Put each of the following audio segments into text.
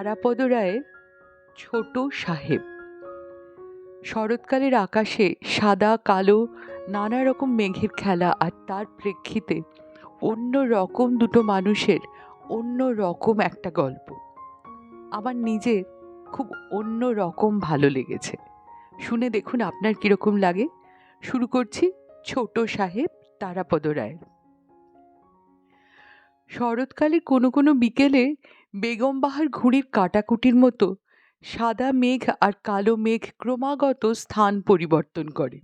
তারাপদ রায়ের ছোট সাহেব। শরৎকালের আকাশে সাদা, কালো, নানা রকম মেঘের খেলা আর তার প্রেক্ষিতে অন্য রকম দুটো মানুষের অন্য রকম একটা গল্প। আমার নিজের খুব অন্য রকম ভালো লেগেছে। শুনে দেখুন আপনার কীরকম লাগে। শুরু করছি ছোট সাহেব তারাপদ রায়ের। শরৎকালে কোনো কোনো বিকেলে বেগমবাহার ঘুড়ির কাটাকুটির মতো সাদা মেঘ আর কালো মেঘ ক্রমাগত স্থান পরিবর্তন করে।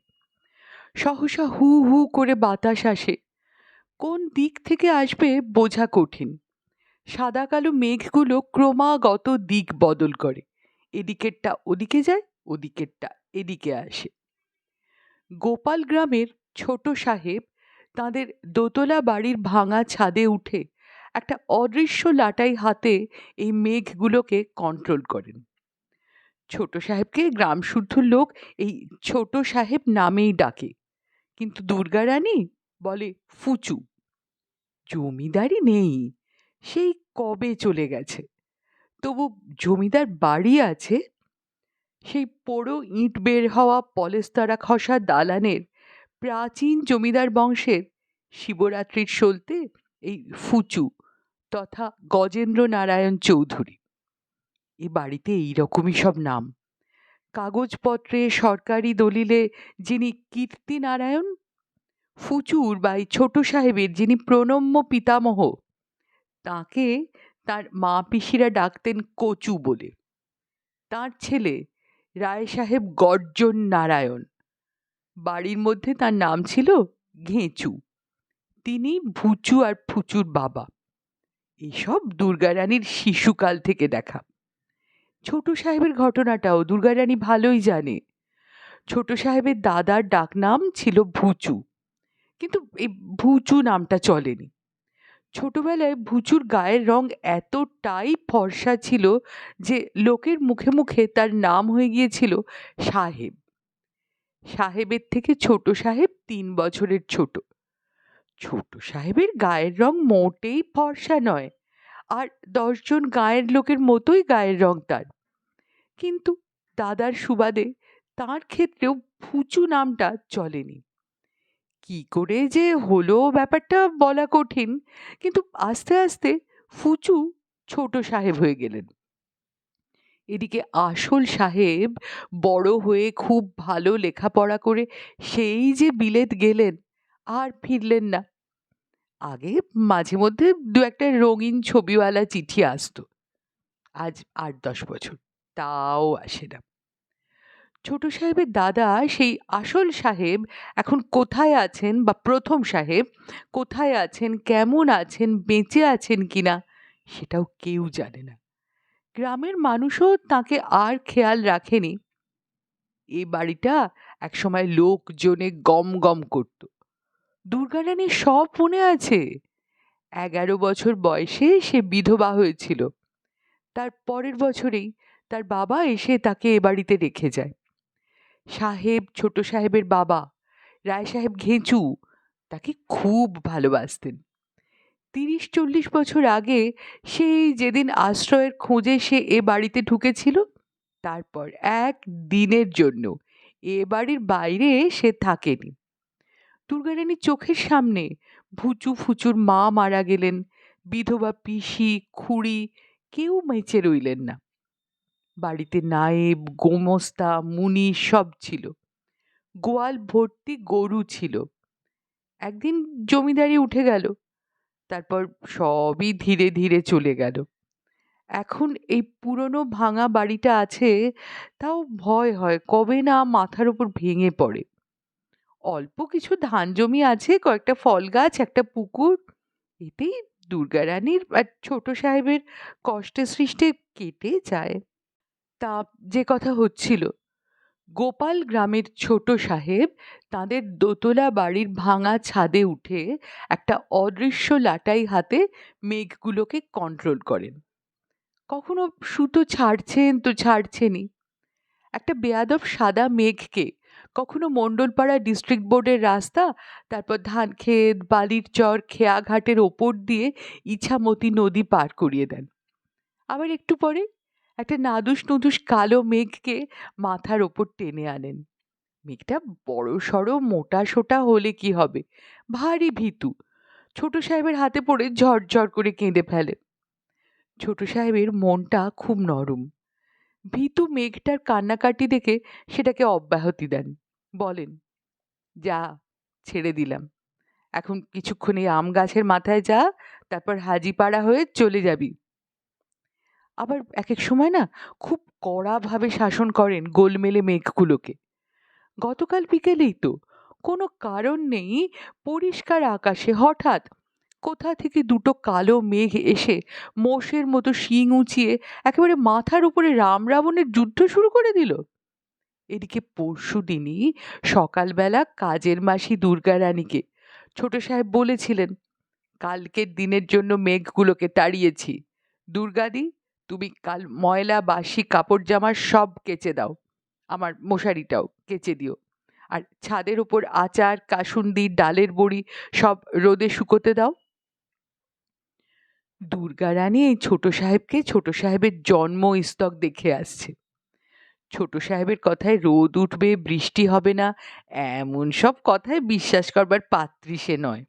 সহসা হু হু করে বাতাস আসে। কোন দিক থেকে আসবে বোঝা কঠিন। সাদা কালো মেঘগুলো ক্রমাগত দিক বদল করে। এদিকেরটা ওদিকে যায়, ওদিকেরটা এদিকে আসে। গোপাল গ্রামের ছোট সাহেব তাদের দোতলা বাড়ির ভাঙা ছাদে উঠে একটা অদৃশ্য লাটাই হাতে এই মেঘগুলোকে কন্ট্রোল করেন। ছোট সাহেবকে গ্রাম শুদ্ধ লোক এই ছোট সাহেব নামেই ডাকে, কিন্তু দুর্গা রানী বলে, ফুচু, জমিদারি নেই, সেই কবে চলে গেছে? তবু জমিদার বাড়ি আছে, সেই পোড়ো ইট বের হওয়া পলেস্তারা খসা দালানের প্রাচীন জমিদার বংশের শিবরাত্রির সলতে এই ফুচু তথা গজেন্দ্র নারায়ণ চৌধুরী। এ বাড়িতে এইরকমই সব নাম। কাগজপত্রে সরকারি দলিলে যিনি কীর্তিনারায়ণ, ফুচুর বা ছোট সাহেবের যিনি প্রণম্য পিতামহ, তাকে তার মা পিসিরা ডাকতেন কচু বলে। তার ছেলে রায় সাহেব গর্জন নারায়ণ। বাড়ির মধ্যে তার নাম ছিল ঘেঁচু। তিনি ভুচু আর ফুচুর বাবা। এসব দুর্গারানীর শিশুকাল থেকে দেখা। ছোট সাহেবের ঘটনাটাও দুর্গারানী ভালোই জানে। ছোট সাহেবের দাদার ডাকনাম ছিল ভুচু। কিন্তু এই ভুচু নামটা চলেনি। ছোটবেলায় ভুচুর গায়ের রং এতটাই ফর্সা ছিল যে লোকের মুখে মুখে তার নাম হয়ে গিয়েছিল সাহেব। সাহেবের থেকে ছোট সাহেব তিন বছরের ছোট। ছোট সাহেবের গায়ের রং মোটেই ফর্সা নয়। আর দশজন গায়ের লোকের মতোই গায়ের রং তার। কিন্তু দাদার সুবাদে তার ক্ষেত্রেও ফুচু নামটা চলেনি। কি করে যে হলো ব্যাপারটা বলা কঠিন, কিন্তু আস্তে আস্তে ফুচু ছোট সাহেব হয়ে গেলেন। এদিকে আসল সাহেব বড় হয়ে খুব ভালো লেখাপড়া করে সেই যে বিলেত গেলেন আর ফিরলেন না। আগে মাঝে মধ্যে দু একটা রঙিন ছবিওয়ালা চিঠি আসতো। আজ আট দশ বছর, তাও আসে না। ছোট সাহেবের দাদা সেই আসল সাহেব এখন কোথায় আছেন বা প্রথম সাহেব কোথায় আছেন, কেমন আছেন, বেঁচে আছেন কিনা সেটাও কেউ জানে না। গ্রামের মানুষও তাকে আর খেয়াল রাখেনি। এ বাড়িটা একসময় লোকজনে গম গম করত। দুর্গারানীর সব মনে আছে। এগারো বছর বয়সে সে বিধবা হয়েছিল। তার পরের বছরেই তার বাবা এসে তাকে এ বাড়িতে রেখে যায়। সাহেব, ছোট সাহেবের বাবা, রায় সাহেব ঘেঁচু তাকে খুব ভালোবাসতেন। তিরিশ চল্লিশ বছর আগে সেই যেদিন আশ্রয়ের খোঁজে সে এ বাড়িতে ঢুকেছিল, তারপর এক দিনের জন্য এ বাড়ির বাইরে সে থাকেনি। দুর্গারানীর চোখের সামনে ভুচু ফুচুর মা মারা গেলেন, বিধবা পিসি, খুড়ি, কেউ মেচে রইলেন না। বাড়িতে নায়েব, গোমস্তা, মুনি সব ছিল। গোয়াল ভর্তি গরু ছিল। একদিন জমিদারি উঠে গেল, তারপর সবই ধীরে ধীরে চলে গেল। এখন এই পুরনো ভাঙা বাড়িটা আছে, তাও ভয় হয় কবে না মাথার উপর ভেঙে পড়ে। অল্প কিছু ধান জমি আছে, কয়েকটা ফল গাছ, একটা পুকুর। এতেই দুর্গারানীর আর ছোট সাহেবের কষ্টে সৃষ্টে কেটে যায়। তা যে কথা হচ্ছিল, গোপাল গ্রামের ছোট সাহেব তাদের দোতলা বাড়ির ভাঙা ছাদে উঠে একটা অদৃশ্য লাটাই হাতে মেঘগুলোকে কন্ট্রোল করেন। কখনো সুতো ছাড়ছেন তো ছাড়ছেনই। একটা বেয়াদব সাদা মেঘকে কখনো মণ্ডলপাড়া ডিস্ট্রিক্ট বোর্ডের রাস্তা, তারপর ধানক্ষেত, বালির চর, খেয়াঘাটের ওপর দিয়ে ইছামতি নদী পার করিয়ে দেন। আবার একটু পরে একটা নাদুস নুদুস কালো মেঘকে মাথার ওপর টেনে আনেন। মেঘটা বড় সড়ো, মোটা সোটা হলে কি হবে? ভারী ভীতু। ছোট সাহেবের হাতে পড়ে ঝরঝর করে কেঁদে ফেলে। ছোট সাহেবের মনটা খুব নরম। ভীতু মেঘটার কান্নাকাটি দেখে সেটাকে অব্যাহতি দেন। বলেন, যা, ছেড়ে দিলাম। এখন কিছুক্ষণ এই আম গাছের মাথায় যা, তারপর হাজিপাড়া হয়ে চলে যাবি। আবার এক এক সময় না খুব কড়াভাবে শাসন করেন গোলমেলে মেঘগুলোকে। গতকাল বিকেলেই তো কোনো কারণ নেই পরিষ্কার আকাশে হঠাৎ কোথা থেকে দুটো কালো মেঘ এসে মোষের মতো শিং উঁচিয়ে একেবারে মাথার উপরে রাম রাবণের যুদ্ধ শুরু করে দিল। এদিকে পরশু দিনই সকালবেলা কাজের মাসি দুর্গা রানীকে ছোট সাহেব বলেছিলেন, কালকের দিনের জন্য মেঘগুলোকে তাড়িয়েছি। দুর্গাদি, তুমি কাল ময়লা, বাসি, কাপড় জামা সব কেচে দাও। আমার মশারিটাও কেচে দিও। আর ছাদের ওপর আচার, কাসুন্দি, ডালের বড়ি সব রোদে শুকোতে দাও। দুর্গা রানী এই ছোট সাহেবকে ছোট সাহেবের জন্ম স্তক দেখে আসছে। ছোট সাহেবের কথায় রোদ উঠবে, বৃষ্টি হবে না, এমন সব কথায় বিশ্বাস করবার পাত্রী সে নয়।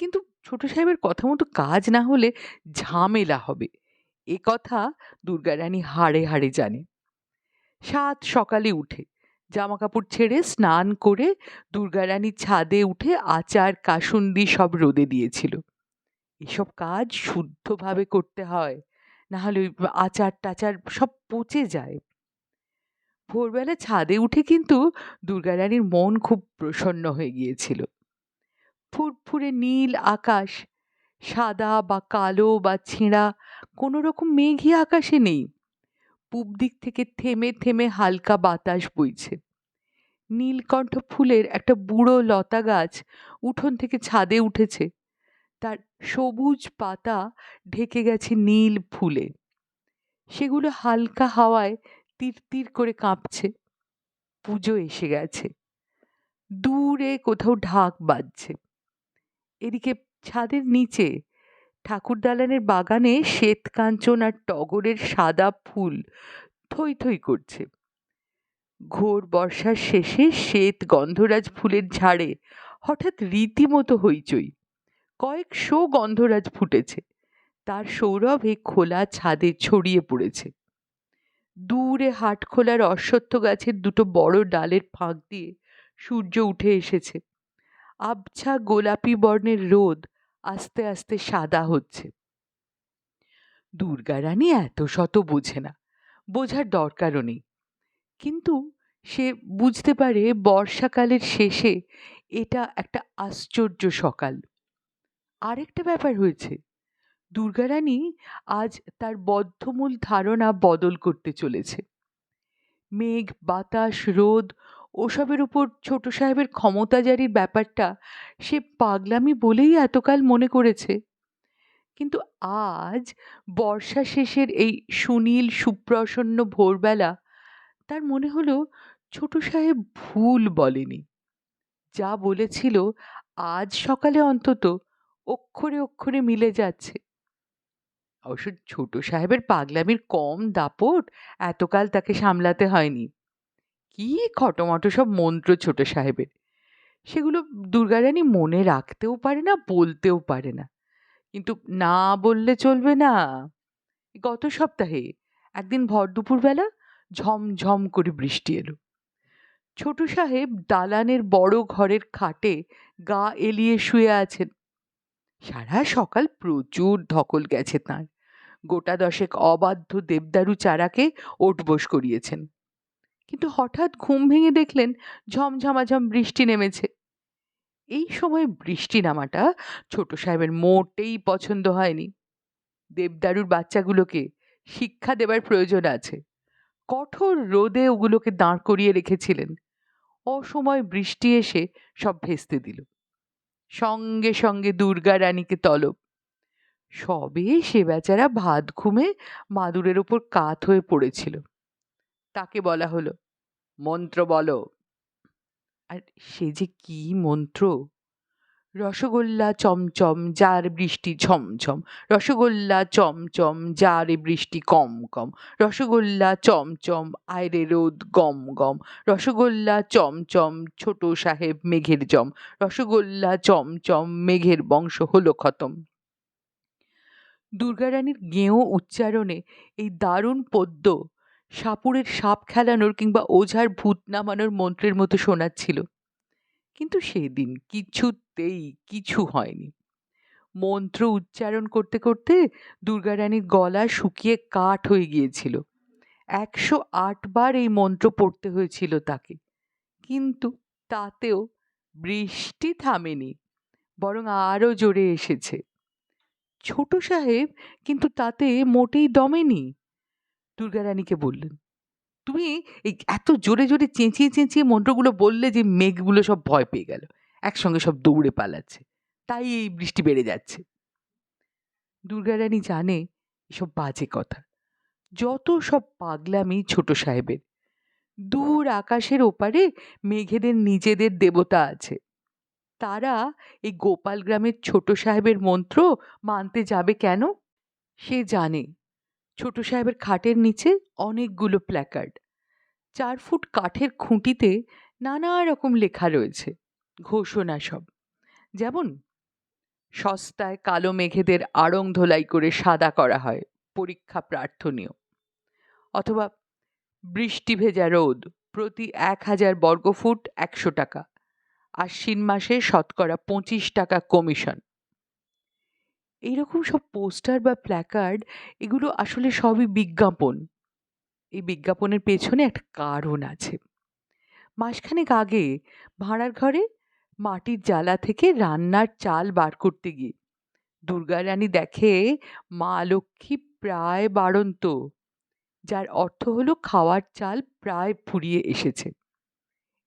কিন্তু ছোট সাহেবের কথা মতো কাজ না হলে ঝামেলা হবে। এ কথা দুর্গারানী হাড়ে হাড়ে জানে। সাত সকালে উঠে জামা কাপড় ছেড়ে স্নান করে দুর্গারানী ছাদে উঠে আচার, কাসুন্দি সব রোদে দিয়েছিল। এসব কাজ শুদ্ধভাবে করতে হয় না হলে আচার টাচার সব পচে যায়। ভোরবেলা ছাদে উঠে কিন্তু দুর্গারানীর মন খুব প্রসন্ন হয়ে গিয়েছিল। ফুরফুরে নীল আকাশ, সাদা বা কালো বা ছেঁড়া, কোনো রকম মেঘই আকাশে নেই। পূব দিক থেকে থেমে থেমে হালকা বাতাস বইছে। নীলকণ্ঠ ফুলের একটা বুড়ো লতা গাছ উঠোন থেকে ছাদে উঠেছে। তার সবুজ পাতা ঢেকে গেছে নীল ফুলে। সেগুলো হালকা হাওয়ায় তীর, তির করে কাঁপছে। পুজো এসে গেছে। দূরে কোথাও ঢাক বাজছে। এদিকে ছাদের নিচে ঠাকুর দালানের বাগানে শ্বেত কাঞ্চন আর টগরের সাদা ফুল থই থই করছে। ঘোর বর্ষার শেষে শ্বেত গন্ধরাজ ফুলের ঝাড়ে হঠাৎ রীতিমতো হইচই। কয়েকশো গন্ধরাজ ফুটেছে। তার সৌরভে খোলা ছাদে ছড়িয়ে পড়েছে। দূরে হাটখোলার অশ্বত্থ গাছের দুটো বড় ডালের ফাঁক দিয়ে সূর্য উঠে এসেছে। আবছা গোলাপি বর্ণের রোদ আস্তে আস্তে সাদা হচ্ছে। দুর্গা রানী এত শত বোঝে না, বোঝার দরকারও নেই। কিন্তু সে বুঝতে পারে বর্ষাকালের শেষে এটা একটা আশ্চর্য সকাল। আরেকটা ব্যাপার হয়েছে দুর্গারানী আজ তার বদ্ধমূল ধারণা বদল করতে চলেছে। মেঘ, বাতাস, রোদ, ওসবের উপর ছোট সাহেবের ক্ষমতাজারির ব্যাপারটা সে পাগলামি বলেই এতকাল মনে করেছে। কিন্তু আজ বর্ষা শেষের এই সুনীল, সুপ্রসন্ন ভোরবেলা তার মনে হলো ছোট সাহেব ভুল বলেনি। যা বলেছিল আজ সকালে অন্তত অক্ষরে অক্ষরে মিলে যাচ্ছে। অবশ্য ছোট সাহেবের পাগলামির কম দাপট এতকাল তাকে সামলাতে হয়নি। কি খটোমটো সব মন্ত্র ছোট সাহেবের। সেগুলো দুর্গারানী মনে রাখতেও পারে না, বলতেও পারে না। কিন্তু না বললে চলবে না। গত সপ্তাহে একদিন ভর দুপুরবেলা ঝমঝম করে বৃষ্টি এলো। ছোট সাহেব দালানের বড় ঘরের খাটে গা এলিয়ে শুয়ে আছেন। সারা সকাল প্রচুর ধকল গেছে তাঁর। গোটা দশেক অবাধ্য দেবদারু চারাকে ওঠবোস করিয়েছেন। কিন্তু হঠাৎ ঘুম ভেঙে দেখলেন ঝমঝমাঝম বৃষ্টি নেমেছে। এই সময় বৃষ্টি নামাটা ছোট সাহেবের মোটেই পছন্দ হয়নি। দেবদারুর বাচ্চাগুলোকে শিক্ষা দেবার প্রয়োজন আছে। কঠোর রোদে ওগুলোকে দাঁড় করিয়ে রেখেছিলেন। অসময় বৃষ্টি এসে সব ভেস্তে দিল। সঙ্গে সঙ্গে দুর্গা রানীকে তলব সবে সে বেচারা ভাত ঘুমে মাদুরের ওপর কাত হয়ে পড়েছিল। তাকে বলা হলো, মন্ত্র বলো। আর সে যে কি মন্ত্র? রসগোল্লা চমচম, যার বৃষ্টি ঝমঝম। রসগোল্লা চমচম, যারে বৃষ্টি কম কম। রসগোল্লা চমচম, আয়রে রোদ গম গম। রসগোল্লা চমচম, ছোট সাহেব মেঘের জম। রসগোল্লা চমচম, মেঘের বংশ হলো খতম। দুর্গারানীর গেঁয়ো উচ্চারণে এই দারুণ পদ্য সাপুরের সাপ খেলানোর কিংবা ওঝার ভূত নামানোর মন্ত্রের মতো শোনাচ্ছিল। কিন্তু সেদিন কিছুতেই কিছু হয়নি। মন্ত্র উচ্চারণ করতে করতে দুর্গারানীর গলা শুকিয়ে কাঠ হয়ে গিয়েছিল। একশো বার এই মন্ত্র পড়তে হয়েছিল তাকে। কিন্তু তাতেও বৃষ্টি থামেনি, বরং আরও জোরে এসেছে। ছোট সাহেব কিন্তু তাতে মোটেই দমেনি দুর্গারানীকে বললেন, তুমি এই এত জোরে জোরে চেঁচিয়ে চেঁচিয়ে মন্ত্রগুলো বললে যে মেঘগুলো সব ভয় পেয়ে গেল, একসঙ্গে সব দৌড়ে পালাচ্ছে, তাই এই বৃষ্টি বেড়ে যাচ্ছে। দুর্গারানী জানে এসব বাজে কথা, যত সব পাগলামি ছোট সাহেবের। দূর আকাশের ওপারে মেঘেদের নিজেদের দেবতা আছে। তারা এই গোপাল গ্রামের ছোট সাহেবের মন্ত্র মানতে যাবে কেন? সে জানে। ছোট সাহেবের খাটের নিচে অনেকগুলো প্ল্যাকার্ড চার ফুট কাঠের খুঁটিতে নানা রকম লেখা রয়েছে। ঘোষণা সব। যেমন, সস্তায় কালো মেঘেদের আড়ং ধোলাই করে সাদা করা হয়, পরীক্ষা প্রার্থনীয়। অথবা, বৃষ্টি ভেজা রোদ প্রতি এক হাজার বর্গফুট একশো টাকা। আশ্বিন মাসে শতকরা পঁচিশ টাকা কমিশন। এইরকম সব পোস্টার বা প্ল্যাকার্ড এগুলো আসলে সবই বিজ্ঞাপন। এই বিজ্ঞাপনের পেছনে একটা কারণ আছে। মাসখানেক আগে ভাড়ার ঘরে মাটির জ্বালা থেকে রান্নার চাল বার করতে গিয়ে দুর্গারানী দেখে মা লক্ষ্মী প্রায় বাড়ন্ত, যার অর্থ হলো খাওয়ার চাল প্রায় ফুরিয়ে এসেছে।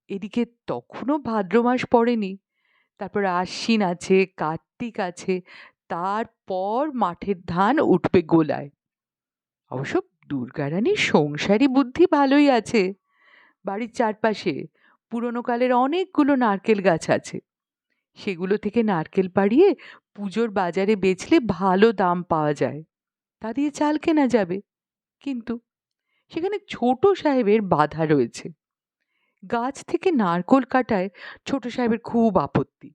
এদিকে তখনও ভাদ্র মাস পড়েনি। তারপর আশ্বিন আছে, কার্তিক আছে, তারপর মাঠের ধান উঠবে গোলায়। অবশ্য দুর্গারানীর সংসারী বুদ্ধি ভালোই আছে। বাড়ির চারপাশে পুরনো কালের অনেকগুলো নারকেল গাছ আছে। সেগুলো থেকে নারকেল পাড়িয়ে পুজোর বাজারে বেচলে ভালো দাম পাওয়া যায়। তা দিয়ে চাল কেনা যাবে। কিন্তু সেখানে ছোট সাহেবের বাধা রয়েছে। গাছ থেকে নারকোল কাটায় ছোট সাহেবের খুব আপত্তি।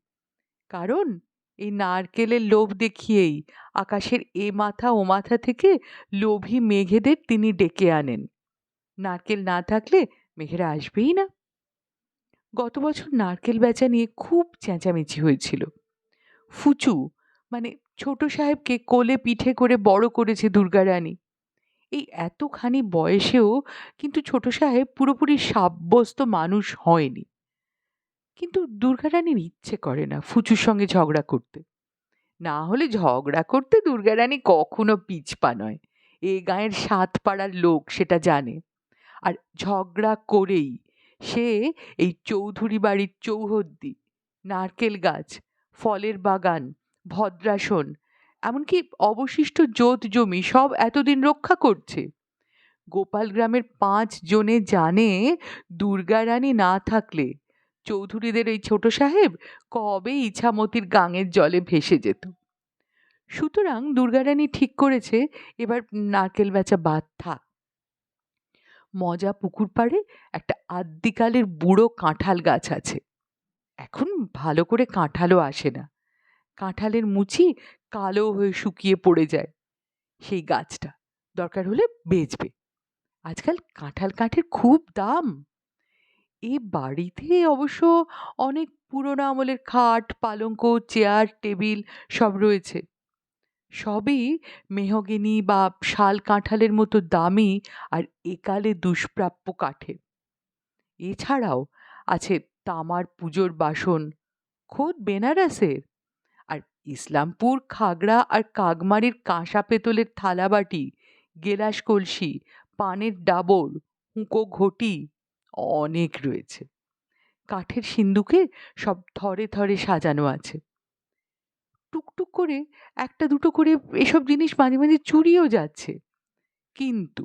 কারণ এই নারকেলের লোভ দেখিয়েই আকাশের এ মাথা ও মাথা থেকে লোভী মেঘেদের তিনি ডেকে আনেন। নারকেল না থাকলে মেঘেরা আসবেই না। গত বছর নারকেল বেচা নিয়ে খুব চেঁচামেচি হয়েছিল। ফুচু মানে ছোট সাহেবকে কোলে পিঠে করে বড় করেছে দুর্গারানী এই এতখানি বয়সেও কিন্তু ছোট সাহেব পুরোপুরি সাব্যস্ত মানুষ হয়নি। কিন্তু দুর্গারানীর ইচ্ছে করে না ফুচুর সঙ্গে ঝগড়া করতে। না হলে ঝগড়া করতে দুর্গারানী কখনো পিছপা নয়। এ গাঁয়ের সাত পাড়ার লোক সেটা জানে। আর ঝগড়া করেই সে এই চৌধুরী বাড়ির চৌহদ্দি, নারকেল গাছ, ফলের বাগান, ভদ্রাসন এমনকি অবশিষ্ট জোত জমি সব এতদিন রক্ষা করছে। গোপাল গ্রামের পাঁচ জনে জানে দুর্গারানী না থাকলে চৌধুরীদের এই ছোট সাহেব কবে ইছামতির গাঙের জলে ভেসে যেত। সুতরাং দুর্গারানী ঠিক করেছে, এবার নারকেল বেচা বাদ থাক। মজা পুকুর পাড়ে একটা আদ্যিকালের বুড়ো কাঁঠাল গাছ আছে। এখন ভালো করে কাঁঠালও আসে না। কাঁঠালের মুচি কালো হয়ে শুকিয়ে পড়ে যায়। সেই গাছটা দরকার হলে বেচবে। আজকাল কাঁঠাল কাঠের খুব দাম। এ বাড়িতে অবশ্য অনেক পুরোনো আমলের খাট, পালঙ্ক, চেয়ার, টেবিল সব রয়েছে। সবই মেহগিনি বা শাল কাঁঠালের মতো দামি আর একালে দুষ্প্রাপ্য কাঠের। এছাড়াও আছে তামার পুজোর বাসন, খোদ বেনারসের। ইসলামপুর, খাগড়া আর কাগমারির কাঁসা পেতলের থালাবাটি, গেলাস কলসি, পানের ডাবর হুঁকো ঘটি, অনেক রয়েছে। কাঠের সিন্দুকে সব থরে থরে সাজানো আছে। টুকটুক করে একটা দুটো করে এসব জিনিস মাঝে মাঝে চুরিও যাচ্ছে। কিন্তু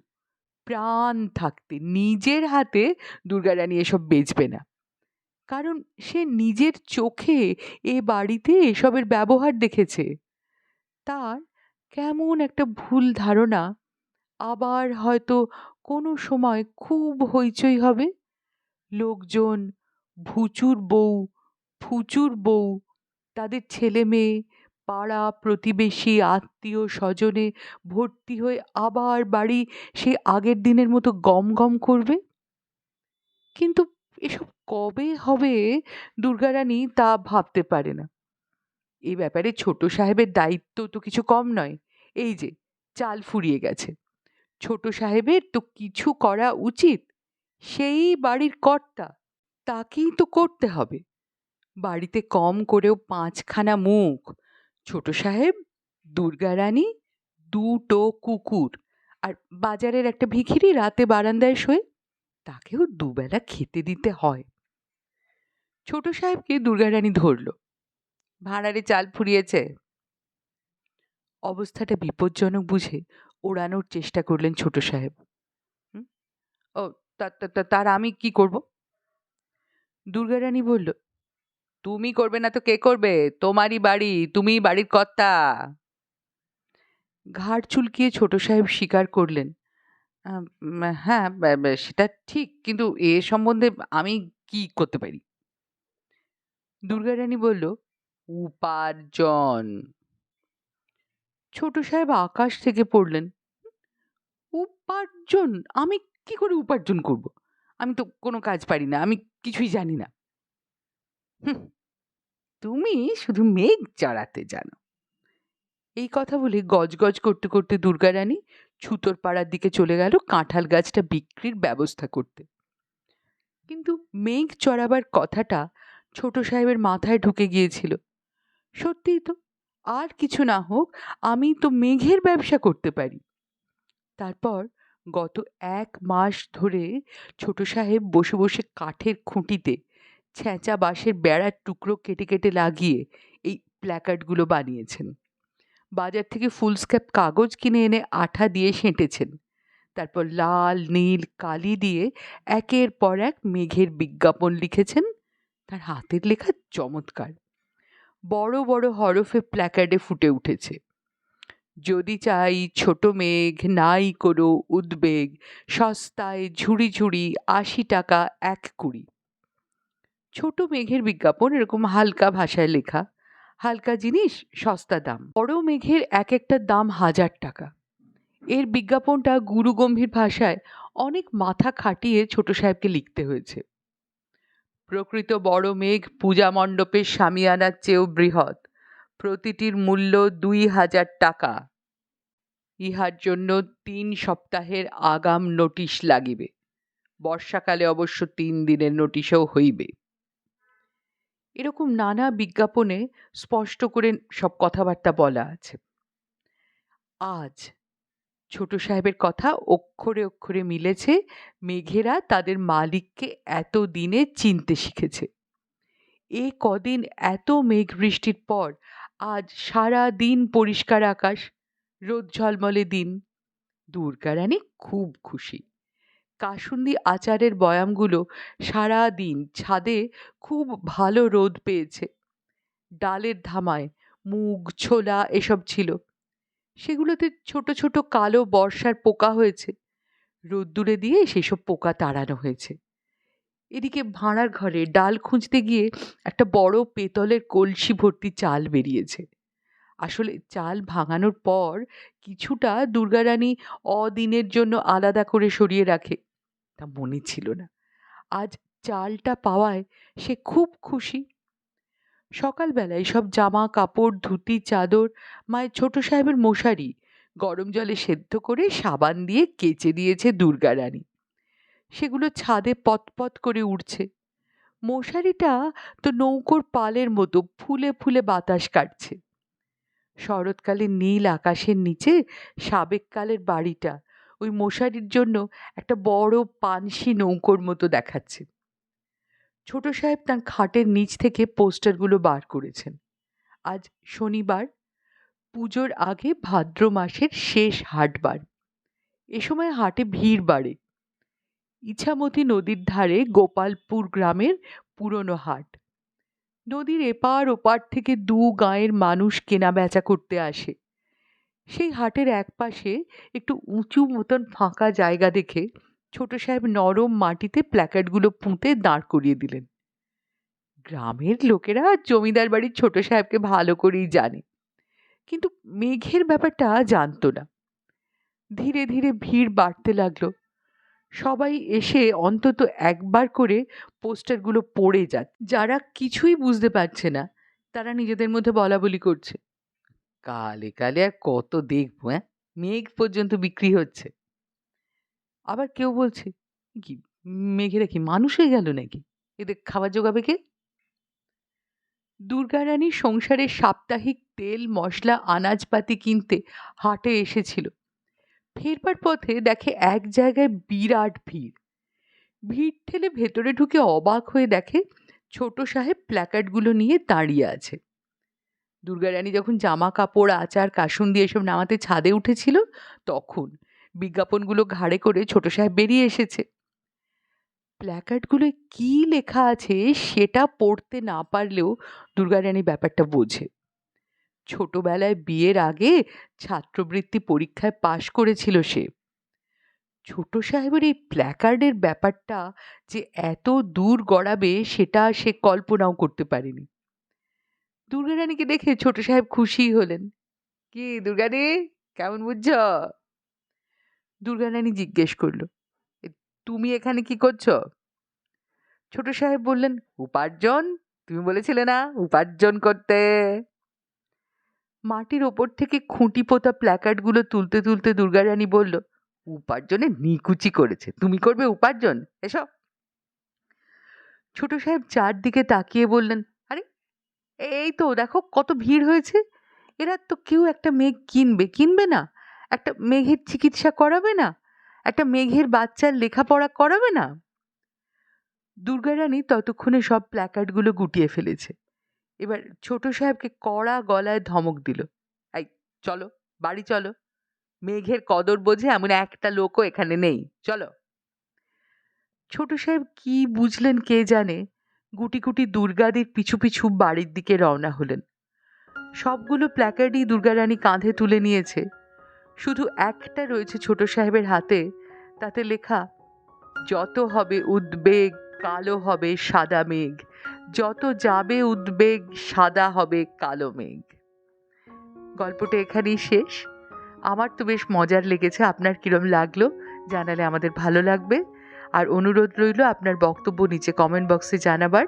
প্রাণ থাকতে নিজের হাতে দুর্গারানী এসব বেচবে না। কারণ সে নিজের চোখে এ বাড়িতে এসবের ব্যবহার দেখেছে। তার কেমন একটা ভুল ধারণা আবার হয়তো কোনো সময় খুব হইচই হবে। লোকজন, ভুচুর বউ ফুচুর বউ, তাদের ছেলে মেয়ে, পাড়া প্রতিবেশী, আত্মীয় স্বজনে ভর্তি হয়ে আবার বাড়ি সে আগের দিনের মতো গম গম করবে? কিন্তু এসব কবে হবে দুর্গারানী তা ভাবতে পারে না। এই ব্যাপারে ছোট সাহেবের দায়িত্ব তো কিছু কম নয়। এই যে, চাল ফুরিয়ে গেছে। ছোট সাহেবের তো কিছু করা উচিত। সেই বাড়ির কর্তা, তাকেই তো করতে হবে। বাড়িতে কম করেও পাঁচখানা মুখ। ছোট সাহেব দুর্গারানী দুটো কুকুর। আর বাজারের একটা ভিখিরি রাতে বারান্দায় শোয় তাকেও দুবেলা খেতে দিতে হয়। ছোট সাহেবকে দুর্গারানী ধরল। ভাঁড়ারে চাল ফুরিয়েছে। অবস্থাটা বিপজ্জনক বুঝে ওড়ানোর চেষ্টা করলেন ছোট সাহেব? ও তার আমি কি করব? দুর্গারানী বলল, তুমি করবে না তো কে করবে? তোমারই বাড়ি, তুমিই বাড়ির কর্তা। ঘাড় চুলকিয়ে ছোট সাহেব স্বীকার করলেন হ্যাঁ বা- বা, সেটা ঠিক। কিন্তু এ সম্বন্ধে আমি কি করতে পারি? দুর্গারানী বলল উপার্জন। ছোট সাহেব আকাশ থেকে পড়লেন উপার্জন? আমি কি করে উপার্জন করব? আমি তো কোনো কাজ পারি না আমি কিছুই জানি না। তুমি শুধু মেঘ চড়াতে জানো। এই কথা বলে গজগজ করতে করতে দুর্গারানী ছুতোর পাড়ার দিকে চলে গেল কাঁঠাল গাছটা বিক্রির ব্যবস্থা করতে। কিন্তু মেঘ চড়াবার কথাটা ছোট সাহেবের মাথায় ঢুকে গিয়েছিল। সত্যিই তো, আর কিছু না হোক, আমি তো মেঘের ব্যবসা করতে পারি। তারপর গত এক মাস ধরে ছোট সাহেব বসে বসে কাঠের খুঁটিতে ছেঁচা বাঁশের বেড়ার টুকরো কেটে কেটে লাগিয়ে এই প্ল্যাকার্ডগুলো বানিয়েছেন। বাজার থেকে ফুলস্ক্যাপ কাগজ কিনে এনে আঠা দিয়ে সেঁটেছেন। তারপর লাল, নীল, কালি দিয়ে একের পর এক মেঘের বিজ্ঞাপন লিখেছেন। তার হাতের লেখা চমৎকার। বড় বড় হরফে প্ল্যাকার্ডে ফুটে উঠেছে। যদি চাই ছোট মেঘ, নাই কোনো উদ্বেগ, সস্তায় ঝুড়ি ঝুড়ি আশি টাকা এক কুড়ি। ছোট মেঘের বিজ্ঞাপন এরকম হালকা ভাষায় লেখা। হালকা জিনিস, সস্তা দাম। বড় মেঘের এক একটার দাম হাজার টাকা। এর বিজ্ঞাপনটা গুরুগম্ভীর ভাষায় অনেক মাথা খাটিয়ে ছোট সাহেবকে লিখতে হয়েছে। প্রকৃত বড় মেঘ পূজা মণ্ডপের সামিয়ানার চেয়েও বৃহৎ। প্রতিটির মূল্য দুই হাজার টাকা। ইহার জন্য তিন সপ্তাহের আগাম নোটিশ লাগিবে। বর্ষাকালে অবশ্য তিন দিনের নোটিশও হইবে। এরকম নানা বিজ্ঞাপনে স্পষ্ট করে সব কথাবার্তা বলা আছে। আজ ছোট সাহেবের কথা অক্ষরে অক্ষরে মিলেছে, মেঘেরা তাদের মালিককে এত দিনে চিনতে শিখেছে। এ কদিন এত মেঘ বৃষ্টির পর আজ সারা দিন পরিষ্কার আকাশ, রোদ ঝলমলে দিন। দুর্গারানী খুব খুশি। কাসুন্দি আচারের বয়ামগুলো সারা দিন ছাদে খুব ভালো রোদ পেয়েছে। ডালের ধামায়, মুগ, ছোলা এসব ছিল। সেগুলোতে ছোট ছোট কালো বর্ষার পোকা হয়েছে। রোদ্দুরে দিয়ে সেসব পোকা তাড়ানো হয়েছে। এদিকে ভাঁড়ার ঘরে ডাল খুঁজতে গিয়ে একটা বড় পেতলের কলসি ভর্তি চাল বেরিয়েছে। আসলে চাল ভাঙানোর পর কিছুটা দুর্গারানী অদিনের জন্য আলাদা করে সরিয়ে রাখে। তা মনে ছিল না। আজ চালটা পাওয়ায় সে খুব খুশি। সকালবেলায় সব জামা, কাপড়, ধুতি, চাদর, মায়ের ছোট সাহেবের মশারি গরম জলে সেদ্ধ করে সাবান দিয়ে কেচে দিয়েছে দুর্গা রানী। সেগুলো ছাদে পতপত করে উড়ছে। মশারিটা তো নৌকোর পালের মতো ফুলে ফুলে বাতাস কাটছে। শরৎকালে নীল আকাশের নিচে সাবেককালের বাড়িটা ওই মশারির জন্য একটা বড় পানসি নৌকোর মতো দেখাচ্ছে। ছোট সাহেব তার খাটের নিচ থেকে পোস্টারগুলো বার করেছেন। আজ শনিবার, পুজোর আগে ভাদ্র মাসের শেষ হাটবার। এ সময় হাটে ভিড় বাড়ে। ইছামতি নদীর ধারে গোপালপুর গ্রামের পুরনো হাট। নদীর এপার ওপার থেকে দু গাঁয়ের মানুষ কেনা বেচা করতে আসে। সেই হাটের একপাশে একটু উঁচু মতন ফাঁকা জায়গা দেখে ছোট সাহেব নরম মাটিতে প্ল্যাকার্ডগুলো পুঁতে দাঁড় করিয়ে দিলেন। গ্রামের লোকেরা জমিদার বাড়ির ছোট সাহেবকে ভালো করেই জানে, কিন্তু মেঘের ব্যাপারটা জানতো না। ধীরে ধীরে ভিড় বাড়তে লাগল। সবাই এসে অন্তত একবার করে পোস্টারগুলো পড়ে যাক। যারা কিছুই বুঝতে পারছে না, তারা নিজেদের মধ্যে বলা বলি করছে। কালে কালে আর কত দেখব হ্যাঁ মেঘ পর্যন্ত বিক্রি হচ্ছে। আবার কেউ বলছে, কি মেঘেরা কি মানুষ হয়ে গেল নাকি? এদের খাবার জোগাবে কে? দুর্গারানী সংসারে সাপ্তাহিক তেল, মশলা, আনাজপাতি কিনতে হাটে এসেছিল। ফেরবার পথে দেখে এক জায়গায় বিরাট ভিড়। ভিড় ঠেলে ভেতরে ঢুকে অবাক হয়ে দেখে ছোট সাহেব প্ল্যাকার্ডগুলো নিয়ে দাঁড়িয়ে আছে। দুর্গারানী যখন জামা কাপড়, আচার, কাসুন দিয়ে এসব নামাতে ছাদে উঠেছিল, তখন বিজ্ঞাপনগুলো ঘাড়ে করে ছোট সাহেব বেরিয়ে এসেছে। প্ল্যাকার্ডগুলোয় কি লেখা আছে সেটা পড়তে না পারলেও দুর্গারানী ব্যাপারটা বোঝে। ছোটবেলায় বিয়ের আগে ছাত্রবৃত্তি পরীক্ষায় পাশ করেছিল সে। ছোট সাহেবের এই প্ল্যাকার্ডের ব্যাপারটা যে এত দূর গড়াবে সেটা সে কল্পনাও করতে পারেনি। দুর্গারানীকে দেখে ছোট সাহেব খুশি হলেন। কি দুর্গারে কেমন বুঝছ? দুর্গা দুর্গারানী জিজ্ঞেস করল "এ, তুমি এখানে কি করছ? ছোট সাহেব বললেন উপার্জন? তুমি বলেছিলে না উপার্জন করতে। মাটির ওপর থেকে খুঁটি পোতা প্ল্যাকার্ডগুলো তুলতে তুলতে দুর্গারানী বলল উপার্জনে নিকুচি করেছে তুমি করবে উপার্জন এসব ছোট সাহেব চারদিকে তাকিয়ে বললেন এই তো দেখো কত ভিড় হয়েছে। এরা তো কেউ একটা মেঘ কিনবে কিনবে না। একটা মেঘের চিকিৎসা করাবে না। একটা মেঘের বাচ্চার লেখাপড়া করাবে না। দুর্গারানী ততক্ষণে সব প্ল্যাকার্ডগুলো গুটিয়ে ফেলেছে। এবার ছোট সাহেবকে কড়া গলায় ধমক দিল, এই, চলো, বাড়ি চলো। মেঘের কদর বোঝে এমন একটা লোকও এখানে নেই, চলো। ছোট সাহেব কি বুঝলেন কে জানে? গুটি গুটি দুর্গাদের পিছু পিছু বাড়ির দিকে রওনা হলেন। সবগুলো প্ল্যাকার্ডই দুর্গারানী কাঁধে তুলে নিয়েছে। শুধু একটা রয়েছে ছোট সাহেবের হাতে, তাতে লেখা, যত হবে উদ্বেগ, কালো হবে সাদা মেঘ। যত যাবে উদ্বেগ, সাদা হবে কালো মেঘ। গল্পটা এখানেই শেষ। আমার তো বেশ মজার লেগেছে। আপনার কিরম লাগল জানালে আমাদের ভালো লাগবে। আর অনুরোধ রইল আপনার বক্তব্য নিচে কমেন্ট বক্সে জানাবার,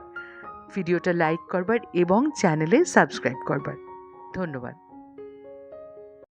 ভিডিওটা লাইক করবার এবং চ্যানেলে সাবস্ক্রাইব করবার। ধন্যবাদ।